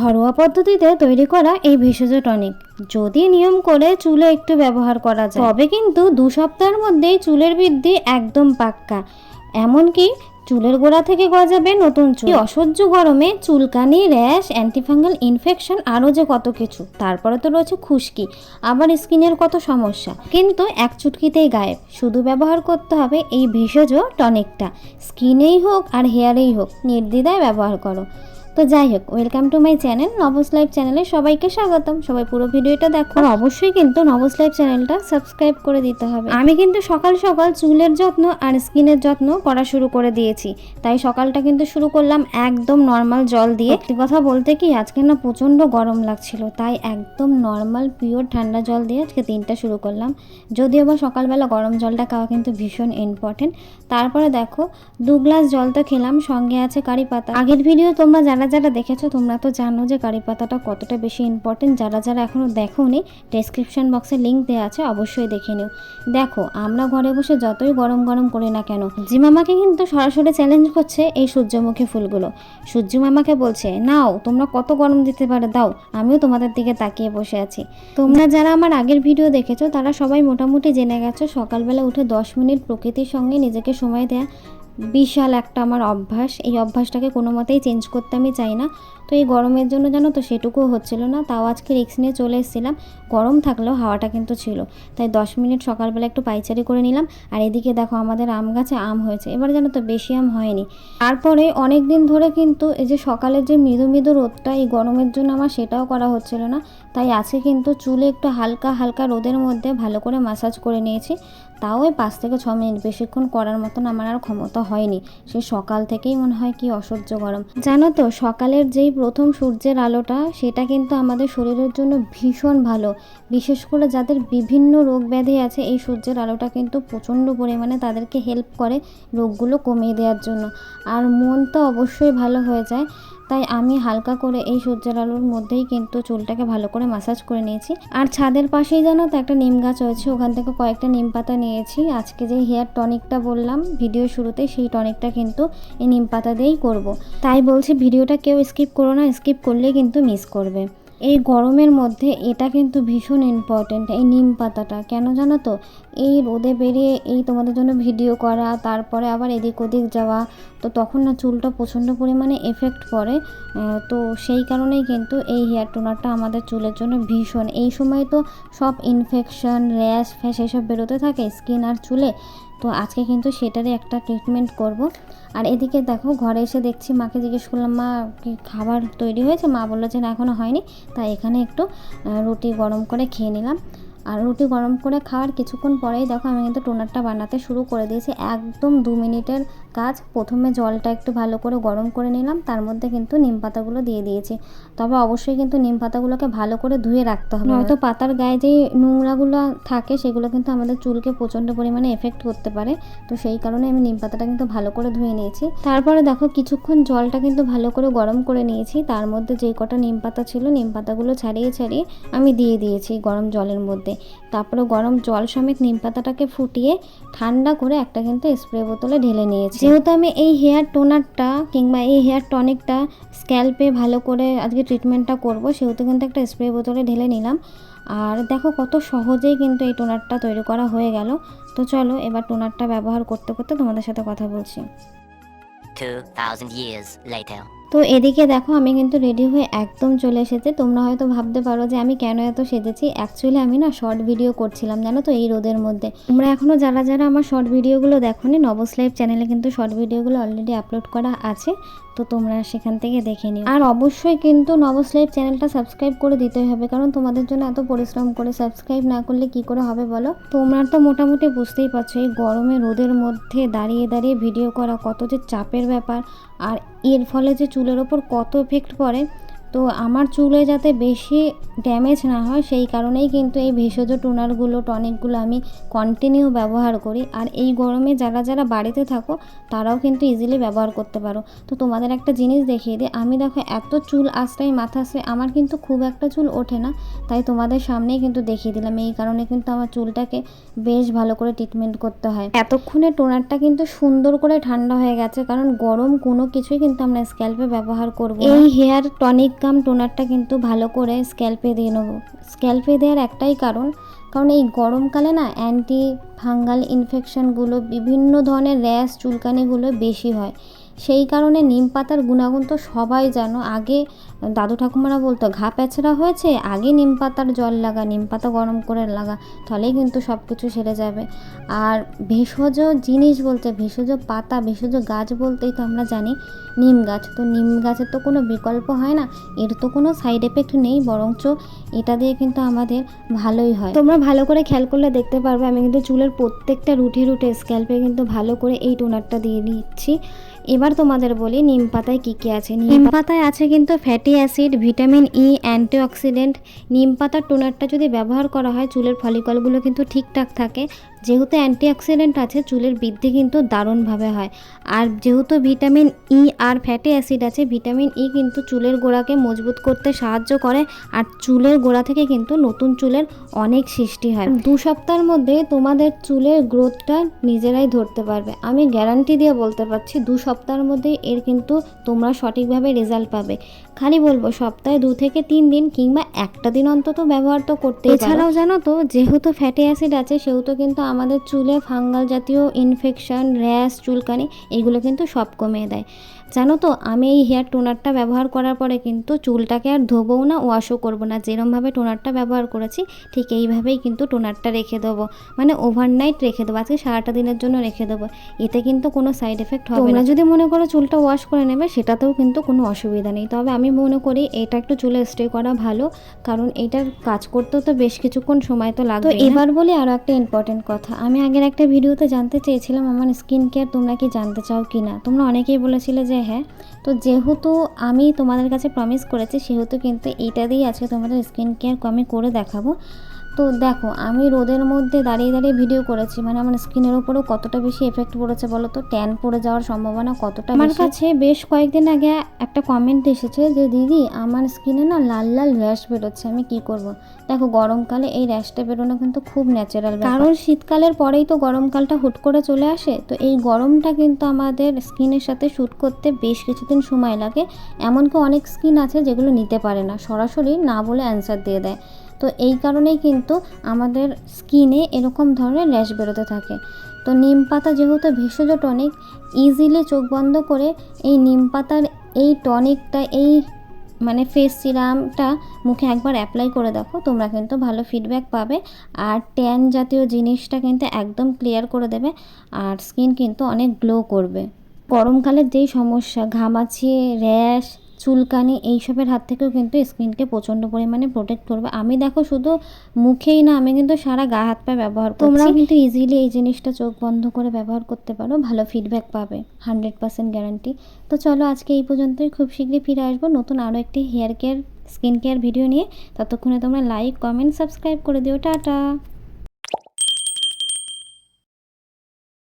ঘরোয়া পদ্ধতিতে তৈরি করা এই ভেষজ টনিক। যদি নিয়ম করে চুলে একটু ব্যবহার করা যায়। তবে কিন্তু দু সপ্তাহের মধ্যেই চুলের বৃদ্ধি একদম পাক্কা। এমনকি চুলের গোড়া থেকে গজাবে নতুন চুল। অসহ্য গরমে চুলকানি, র্যাশ, অ্যান্টিফাঙ্গাল ইনফেকশন আরও যে কত কিছু, তারপরে তো রয়েছে খুশকি। আবার স্কিনের কত সমস্যা। কিন্তু এক চুটকিতেই গায়েব। শুধু ব্যবহার করতে হবে এই ভেষজ টনিকটা। স্কিনেই হোক আর হেয়ারেই হোক, নির্দ্বিধায় ব্যবহার করো। তো যাই হোক ওয়েলকাম টু মাই চ্যানেল নবস লাইভ চ্যানেলে সবাইকে স্বাগতম। সবাই পুরো ভিডিওটা দেখো। আর অবশ্যই কিন্তু নবস লাইভ চ্যানেলটা সাবস্ক্রাইব করে দিতে হবে। আমি কিন্তু সকাল সকাল চুলের যত্ন আর স্কিনের যত্ন করা শুরু করে দিয়েছি। তাই সকালটা কিন্তু শুরু করলাম একদম নর্মাল জল দিয়ে। একটি কথা বলতে কি আজকে না প্রচণ্ড গরম লাগছিল। তাই একদম নর্মাল পিওর ঠান্ডা জল দিয়ে আজকে দিনটা শুরু করলাম। যদিও বা সকালবেলা গরম জলটা খাওয়া কিন্তু ভীষণ ইম্পর্টেন্ট তারপরে দেখো দু গ্লাস জল তো খেলাম সঙ্গে আছে কারি পাতা। আগের ভিডিও তোমরা যারা যারা দেখেছ, তোমরা তো জানো যে কারি পাতাটা কতটা বেশি ইম্পর্টেন্ট যারা যারা এখনও দেখোনি ডেসক্রিপশন বক্সে লিঙ্ক দেওয়া আছে, অবশ্যই দেখে নিও। দেখো, আমরা ঘরে বসে যতই গরম গরম করি না কেন জিমামাকে কিন্তু সরাসরি চ্যালেঞ্জ করছে এই সূর্যমুখী ফুলগুলো। সূর্য মামাকে বলছে, নাও, তোমরা কত গরম দিতে পারে, দাও, আমিও তোমাদের দিকে তাকিয়ে বসে আছি। তোমরা যারা আমার আগের ভিডিও দেখেছ, তারা সবাই মোটামুটি জেনে গেছো, সকালবেলা উঠে দশ মিনিট প্রকৃতির সঙ্গে নিজেকে সময় দেয়া। বিশাল একটা আমার অভ্যাস। এই অভ্যাসটাকে কোনো মতেই চেঞ্জ করতে আমি চাই না। তো এই গরমের জন্য জানো তো সেটুকুও হচ্ছিল না। তাও আজকে রিক্স নিয়ে চলে এসেছিলাম। গরম থাকলেও হাওয়াটা কিন্তু ছিল। তাই দশ মিনিট সকালবেলা একটু পাইচারি করে নিলাম। আর এদিকে দেখো আমাদের আম গাছে আম হয়েছে। এবার জানো তো বেশি আম হয়নি। তারপরে অনেক দিন ধরে কিন্তু এই যে সকালের যে মৃদু মৃদু রোদটা এই গরমের জন্য আমার সেটাও করা হচ্ছিল না। তাই আজকে কিন্তু চুলে একটু হালকা হালকা রোদের মধ্যে ভালো করে মাসাজ করে নিয়েছি। তাও ওই পাঁচ থেকে ছ মিনিট বেশিক্ষণ করার মতন আমার আর ক্ষমতা হয়নি। সে সকাল থেকেই মনে হয় কি অসহ্য গরম। জানো তো, সকালের যেই প্রথম সূর্যের আলোটা, সেটা কিন্তু আমাদের শরীরের জন্য ভীষণ ভালো। বিশেষ করে যাদের বিভিন্ন রোগ ব্যাধি আছে, এই সূর্যের আলোটা কিন্তু প্রচণ্ড পরিমাণে তাদেরকে হেল্প করে রোগগুলো কমিয়ে দেওয়ার জন্য। আর মন তো অবশ্যই ভালো হয়ে যায়। তাই আমি হালকা করে এই সূর্যের আলোর মধ্যেই কিন্তু চুলটাকে ভালো করে মাসাজ করে নিয়েছি। আর ছাদের পাশেই জানো তো একটা নিম গাছ হয়েছে, ওখান থেকে কয়েকটা নিম পাতা নিয়েছি। আজকে যে হেয়ার টনিকটা বললাম, ভিডিও শুরুতে সেই টনিকটা কিন্তু এই নিম পাতা দিয়েই করব। তাই বলছি, ভিডিওটা কেউ স্কিপ করো না স্কিপ করলেই কিন্তু মিস করবে। এই গরমের মধ্যে এটা কিন্তু ভীষণ ইম্পর্টেন্ট এই নিম পাতাটা। কেন জানো তো? এই রোদে বেরিয়ে এই তোমাদের জন্য ভিডিও করা, তারপরে আবার এদিক ওদিক যাওয়া, তো তখন না চুলটা প্রচণ্ড পরিমাণে এফেক্ট পড়ে তো সেই কারণেই কিন্তু এই হেয়ার টোনারটা আমাদের চুলের জন্য ভীষণ। এই সময় তো সব ইনফেকশন র্যাশ ফ্যাশ এসব বেরোতে থাকে স্কিন আর চুলে। তো আজকে কিন্তু সেটারই একটা ট্রিটমেন্ট করব। আর এদিকে দেখো, ঘরে এসে দেখছি মাকে জিজ্ঞেস করলাম, মা, কি খাবার তৈরি হয়েছে? মা বলল যে, না এখনও হয়নি। তাই এখানে একটু রুটি গরম করে খেয়ে নিলাম। আর রুটি গরম করে খাওয়ার কিছুক্ষণ পরেই দেখো আমি কিন্তু টোনারটা বানাতে শুরু করে দিয়েছি। একদম দু মিনিটের কাজ। প্রথমে জলটা একটু ভালো করে গরম করে নিলাম তার মধ্যে কিন্তু নিম পাতাগুলো দিয়ে দিয়েছি। তবে অবশ্যই কিন্তু নিম পাতাগুলোকে ভালো করে ধুয়ে রাখতে হবে। হয়তো পাতার গায়ে যেই নোংরাগুলো থাকে সেগুলো কিন্তু আমাদের চুলকে প্রচণ্ড পরিমাণে এফেক্ট করতে পারে। তো সেই কারণে আমি নিম পাতাটা কিন্তু ভালো করে ধুয়ে নিয়েছি। তারপরে দেখো কিছুক্ষণ জলটা কিন্তু ভালো করে গরম করে নিয়েছি। তার মধ্যে যেই কটা নিম পাতা ছিল নিম পাতাগুলো ছাড়িয়ে ছাড়িয়ে আমি দিয়ে দিয়েছি গরম জলের মধ্যে। তারপরে গরম জল সমেত নিম পাতাটাকে ফুটিয়ে ঠান্ডা করে একটা কিন্তু স্প্রে বোতলে ঢেলে নিয়েছি। যেহেতু আমি এই হেয়ার টোনারটা কিংবা এই হেয়ার টনিকটা স্ক্যাল্পে ভালো করে আজকে ট্রিটমেন্টটা করব সেহেতু কিন্তু একটা স্প্রে বোতলে ঢেলে নিলাম। আর দেখো কত সহজেই কিন্তু এই টোনারটা তৈরি করা হয়ে গেল। তো চলো এবার টোনারটা ব্যবহার করতে করতে তোমাদের সাথে কথা বলছি। 2,000 years later. তো এদিকে দেখো, আমি কিন্তু রেডি হয়ে একদম চলে এসেছে। তোমরা হয়তো ভাবতে পারো যে আমি কেন এত সেজেছি। অ্যাকচুয়ালি আমি না শর্ট ভিডিও করছিলাম, জানো তো, এই রোদের মধ্যে। তোমরা এখনও যারা যারা আমার শর্ট ভিডিওগুলো দেখো নি নবস লাইভ চ্যানেলে কিন্তু শর্ট ভিডিওগুলো অলরেডি আপলোড করা আছে, তো তোমরা সেখান থেকে দেখে নিও। আর অবশ্যই কিন্তু নবস লাইভ চ্যানেলটা সাবস্ক্রাইব করে দিতেই হবে, কারণ তোমাদের জন্য এত পরিশ্রম করে সাবস্ক্রাইব না করলে কি করে হবে বলো? তোমরা তো মোটামুটি বুঝতেই পারছ, এই গরমে রোদের মধ্যে দাঁড়িয়ে দাঁড়িয়ে ভিডিও করা কত যে চাপের ব্যাপার। আর এর ফলে যে চুলের ওপর কত এফেক্ট পড়ে তো আমার চুলে যাতে বেশি ড্যামেজ না হয়, সেই কারণেই কিন্তু এই ভেষজ টোনারগুলো টনিকগুলো আমি কন্টিনিউ ব্যবহার করি। আর এই গরমে যারা যারা বাড়িতে থাকো, তারাও কিন্তু ইজিলি ব্যবহার করতে পারো। তো তোমাদের একটা জিনিস দেখিয়ে দিই, আমি দেখো এত চুল আশ্রয় মাথা আশ্রয়, আমার কিন্তু খুব একটা চুল ওঠে না। তাই তোমাদের সামনেই কিন্তু দেখিয়ে দিলাম, এই কারণে কিন্তু আমার চুলটাকে বেশ ভালো করে ট্রিটমেন্ট করতে হয়। এতক্ষণে টোনারটা কিন্তু সুন্দর করে ঠান্ডা হয়ে গেছে, কারণ গরম কোনো কিছুই কিন্তু আমরা স্ক্যাল্পে ব্যবহার করব। এই হেয়ার টনিক গাম টোনারটা কিন্তু ভালো করে স্ক্যাল্পে দিয়ে নেব। স্ক্যাল্পে দেওয়ার একটাই কারণ কারণ এই গরমকালে না অ্যান্টি ফাঙ্গাল ইনফেকশানগুলো বিভিন্ন ধরনের র্যাশ চুলকানিগুলো বেশি হয়। সেই কারণে নিম পাতার গুণাগুণ তো সবাই জানো। আগে দাদু ঠাকুমারা বলতো, ঘা প্যাচড়া হয়েছে, আগে নিম পাতার জল লাগা, নিম পাতা গরম করে লাগা তাহলেই কিন্তু সব কিছু সেরে যাবে। আর ভেষজ জিনিস বলতে, ভেষজ পাতা, ভেষজ গাছ বলতেই তো আমরা জানি নিম গাছ। তো নিম গাছের তো কোনো বিকল্প হয় না, এর তো কোনো সাইড এফেক্ট নেই, বরঞ্চ এটা দিয়ে কিন্তু আমাদের ভালোই হয়। তোমরা ভালো করে খেয়াল করলে দেখতে পারবে, আমি কিন্তু চুলের প্রত্যেকটা রুটে রুটে স্ক্যাল্পে কিন্তু ভালো করে এই টোনারটা দিয়ে দিচ্ছি। এবার তোমাদের বলি নিম পাতায় কী কী আছে? নিম পাতায় আছে কিন্তু fatty acid vitamin E antioxidant নিম পাতার টোনারটা যদি ব্যবহার করা হয় চুলের ফলিকলগুলো কিন্তু ঠিকঠাক থাকে। যেহেতু অ্যান্টিঅক্সিডেন্ট আছে, চুলের বৃদ্ধি কিন্তু দারুণভাবে হয়। আর যেহেতু ভিটামিন ই আর ফ্যাটি অ্যাসিড আছে, ভিটামিন ই কিন্তু চুলের গোড়াকে মজবুত করতে সাহায্য করে আর চুলের গোড়া থেকে কিন্তু নতুন চুলের অনেক সৃষ্টি হয়। দু সপ্তাহের মধ্যে তোমাদের চুলের গ্রোথটা নিজেরাই ধরতে পারবে। আমি গ্যারান্টি দিয়ে বলতে পারছি, দু সপ্তাহের মধ্যে এর কিন্তু তোমরা সঠিকভাবে রেজাল্ট পাবে। খালি বলব, সপ্তাহে দু থেকে তিন দিন কিংবা একটা দিন অন্তত ব্যবহার তো করতে এছাড়াও জানো তো, যেহেতু ফ্যাটি অ্যাসিড আছে, সেহেতু কিন্তু আমাদের চুলে ফাঙ্গাল জাতীয় ইনফেকশন র্যাশ চুলকানি এগুলো কিন্তু সব কমিয়ে দেয়। জানো তো আমি এই হেয়ার টোনারটা ব্যবহার করার পরে কিন্তু চুলটাকে আর ধোবও না ওয়াশও করব না। যেরমভাবে টোনারটা ব্যবহার করেছি ঠিক এইভাবেই কিন্তু টোনারটা রেখে দেবো। মানে ওভারনাইট রেখে দেবো আজকে সারাটা দিনের জন্য রেখে দেবো। এতে কিন্তু কোনো সাইড এফেক্ট হবে না। যদি মনে করো চুলটা ওয়াশ করে নেবে সেটাতেও কিন্তু কোনো অসুবিধা নেই। তবে আমি মনে করি এটা একটু চুলে স্টে করা ভালো কারণ এটার কাজ করতেও তো বেশ কিছুক্ষণ সময় তো লাগবে এবার বলি আরও একটা ইম্পর্টেন্ট কথা। আমি আগের একটা ভিডিওতে জানতে চেয়েছিলাম আমার স্কিন কেয়ার তোমরা কি জানতে চাও কি না তোমরা অনেকেই বলেছিলে যে হ্যাঁ হ্যাঁ তো যেহেতু আমি তোমাদের কাছে প্রমিস করেছি, সেহেতু কিন্তু এইটা দিয়েই আজকে তোমাদের স্কিন কেয়ার আমি করে দেখাবো। তো দেখো আমি রোদের মধ্যে দাঁড়িয়ে দাঁড়িয়ে ভিডিও করেছি। মানে আমার স্কিনের ওপরেও কতটা বেশি এফেক্ট পড়েছে বলো তো? ট্যান পড়ে যাওয়ার সম্ভাবনা কতটা আমার কাছে বেশ কয়েকদিন আগে একটা কমেন্ট এসেছে যে দিদি আমার স্কিনে না লাল লাল র্যাশ বেরোচ্ছে আমি কি করব। দেখো গরমকালে এই র্যাশটা বেরোনো কিন্তু খুব ন্যাচারাল কারণ শীতকালের পরেই তো গরমকালটা হুট করে চলে আসে। তো এই গরমটা কিন্তু আমাদের স্কিনের সাথে শ্যুট করতে বেশ কিছুদিন সময় লাগে। এমনকি অনেক স্কিন আছে যেগুলো নিতে পারে না সরাসরি না বলে অ্যান্সার দিয়ে দেয়। তো এই কারণেই কিন্তু আমাদের স্কিনে এরকম ধরনের র্যাশ বেরোতে থাকে। তো নিম পাতা যেহেতু ভেষজ টনিক ইজিলি চোখ বন্ধ করে এই নিম পাতার এই টনিকটা এই মানে ফেস সিরামটা মুখে একবার অ্যাপ্লাই করে দেখো, তোমরা কিন্তু ভালো ফিডব্যাক পাবে। আর ট্যান জাতীয় জিনিসটা কিন্তু একদম ক্লিয়ার করে দেবে আর স্কিন কিন্তু অনেক গ্লো করবে। গরমকালের যেই সমস্যা, ঘামাচি, র্যাশ চুলকানি এইসবের হাত থেকেও কিন্তু স্কিনকে প্রচণ্ড পরিমাণে প্রোটেক্ট করবে। আমি দেখো শুধু মুখেই না আমি কিন্তু সারা গা হাত পা ব্যবহার করছি। তোমরাও কিন্তু ইজিলি এই জিনিসটা চোখ বন্ধ করে ব্যবহার করতে পারো ভালো ফিডব্যাক পাবে হান্ড্রেড পার্সেন্ট গ্যারান্টি তো চলো আজকে এই পর্যন্তই খুব শীঘ্রই ফিরে আসব নতুন আরও একটি hair care skin care video নিয়ে। ততক্ষণে তোমরা লাইক কমেন্ট সাবস্ক্রাইব করে দিও। টাটা!